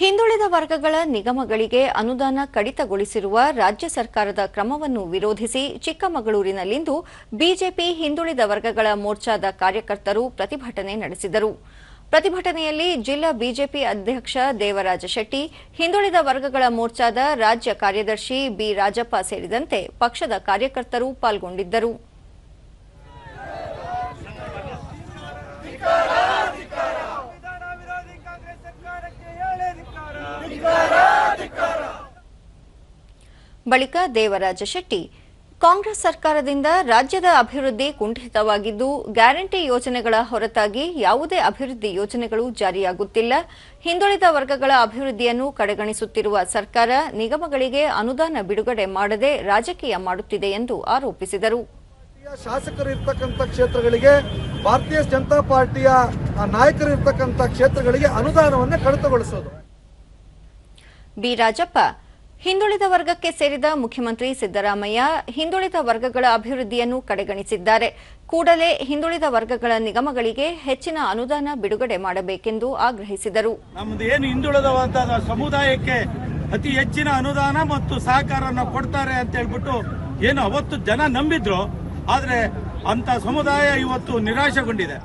ಹಿಂದುಳಿದ ವರ್ಗಗಳ ನಿಗಮಗಳಿಗೆ ಅನುದಾನ ಕಡಿತಗೊಳಿಸಿರುವ ರಾಜ್ಯ ಸರ್ಕಾರದ ಕ್ರಮವನ್ನು ವಿರೋಧಿಸಿ ಚಿಕ್ಕಮಗಳೂರಿನಲ್ಲಿಂದು ಬಿಜೆಪಿ ಹಿಂದುಳಿದ ವರ್ಗಗಳ ಮೋರ್ಚಾದ ಕಾರ್ಯಕರ್ತರು ಪ್ರತಿಭಟನೆ ನಡೆಸಿದರು. ಪ್ರತಿಭಟನೆಯಲ್ಲಿ ಜಿಲ್ಲಾ ಬಿಜೆಪಿ ಅಧ್ಯಕ್ಷ ದೇವರಾಜ ಶೆಟ್ಟಿ, ಹಿಂದುಳಿದ ವರ್ಗಗಳ ಮೋರ್ಚಾದ ರಾಜ್ಯ ಕಾರ್ಯದರ್ಶಿ ಬಿ ರಾಜಪ್ಪ ಸೇರಿದಂತೆ ಪಕ್ಷದ ಕಾರ್ಯಕರ್ತರು ಪಾಲ್ಗೊಂಡಿದ್ದರು. ಬಳಿಕ ದೇವರಾಜ ಶೆಟ್ಟಿ ಕಾಂಗ್ರೆಸ್ ಸರ್ಕಾರದಿಂದ ರಾಜ್ಯದ ಅಭಿವೃದ್ಧಿ ಕುಂಠಿತವಾಗಿದ್ದು ಗ್ಯಾರಂಟಿ ಯೋಜನೆಗಳ ಹೊರತಾಗಿ ಯಾವುದೇ ಅಭಿವೃದ್ಧಿ ಯೋಜನೆಗಳು ಜಾರಿಯಾಗುತ್ತಿಲ್ಲ. ಹಿಂದುಳಿದ ವರ್ಗಗಳ ಅಭಿವೃದ್ಧಿಯನ್ನು ಕಡೆಗಣಿಸುತ್ತಿರುವ ಸರ್ಕಾರ ನಿಗಮಗಳಿಗೆ ಅನುದಾನ ಬಿಡುಗಡೆ ಮಾಡದೆ ರಾಜಕೀಯ ಮಾಡುತ್ತಿದೆ ಎಂದು ಆರೋಪಿಸಿದರು. ಶಾಸಕರು ಇರ್ತಕ್ಕಂಥ ಕ್ಷೇತ್ರಗಳಿಗೆ ಭಾರತೀಯ ಜನತಾ ಪಾರ್ಟಿಯ ನಾಯಕರು ಇರ್ತಕ್ಕಂಥ ಕ್ಷೇತ್ರಗಳಿಗೆ ಅನುದಾನವನ್ನು ಕಡಿತಗೊಳಿಸೋದು. ಬಿ ರಾಜಪ್ಪ ಹಿಂದುಳಿದ ವರ್ಗಕ್ಕೆ ಸೇರಿದ ಮುಖ್ಯಮಂತ್ರಿ ಸಿದ್ದರಾಮಯ್ಯ ಹಿಂದುಳಿದ ವರ್ಗಗಳ ಅಭಿವೃದ್ಧಿಯನ್ನು ಕಡೆಗಣಿಸಿದ್ದಾರೆ. ಕೂಡಲೇ ಹಿಂದುಳಿದ ವರ್ಗಗಳ ನಿಗಮಗಳಿಗೆ ಹೆಚ್ಚಿನ ಅನುದಾನ ಬಿಡುಗಡೆ ಮಾಡಬೇಕೆಂದು ಆಗ್ರಹಿಸಿದರು. ನಮ್ದು ಏನು ಹಿಂದುಳಿದ ಸಮುದಾಯಕ್ಕೆ ಅತಿ ಹೆಚ್ಚಿನ ಅನುದಾನ ಮತ್ತು ಸಹಕಾರನ ಕೊಡ್ತಾರೆ ಅಂತ ಹೇಳ್ಬಿಟ್ಟು ಏನು ಅವತ್ತು ಜನ ನಂಬಿದ್ರು. ಆದ್ರೆ ಅಂತ ಸಮುದಾಯ ಇವತ್ತು ನಿರಾಶೆಗೊಂಡಿದೆ.